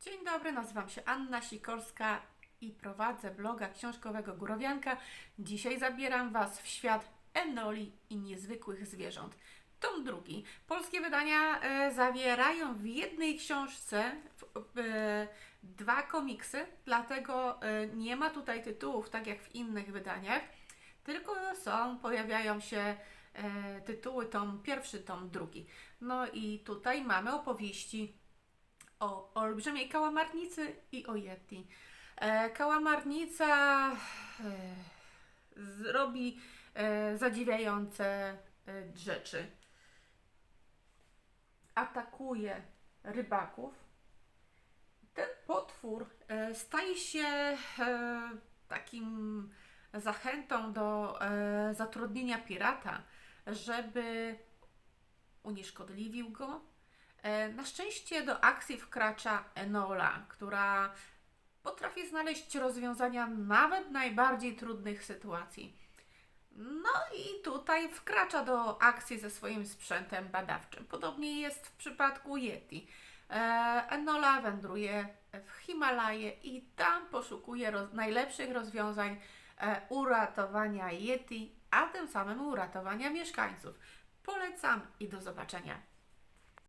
Dzień dobry, nazywam się Anna Sikorska i prowadzę bloga książkowego Górowianka. Dzisiaj zabieram Was w świat enoli i niezwykłych zwierząt. Tom drugi. Polskie wydania e, zawierają w jednej książce w, e, dwa komiksy, dlatego e, nie ma tutaj tytułów tak jak w innych wydaniach, tylko są, pojawiają się e, tytuły tom pierwszy, tom drugi. No i tutaj mamy opowieści o olbrzymiej kałamarnicy i o Yeti. E, kałamarnica e, zrobi e, zadziwiające e, rzeczy. Atakuje rybaków. Ten potwór e, staje się e, takim zachętą do e, zatrudnienia pirata, żeby unieszkodliwił go, Na szczęście do akcji wkracza Enola, która potrafi znaleźć rozwiązania nawet najbardziej trudnych sytuacji. No i tutaj wkracza do akcji ze swoim sprzętem badawczym. Podobnie jest w przypadku Yeti. E, Enola wędruje w Himalaje i tam poszukuje roz- najlepszych rozwiązań e, uratowania Yeti, a tym samym uratowania mieszkańców. Polecam i do zobaczenia.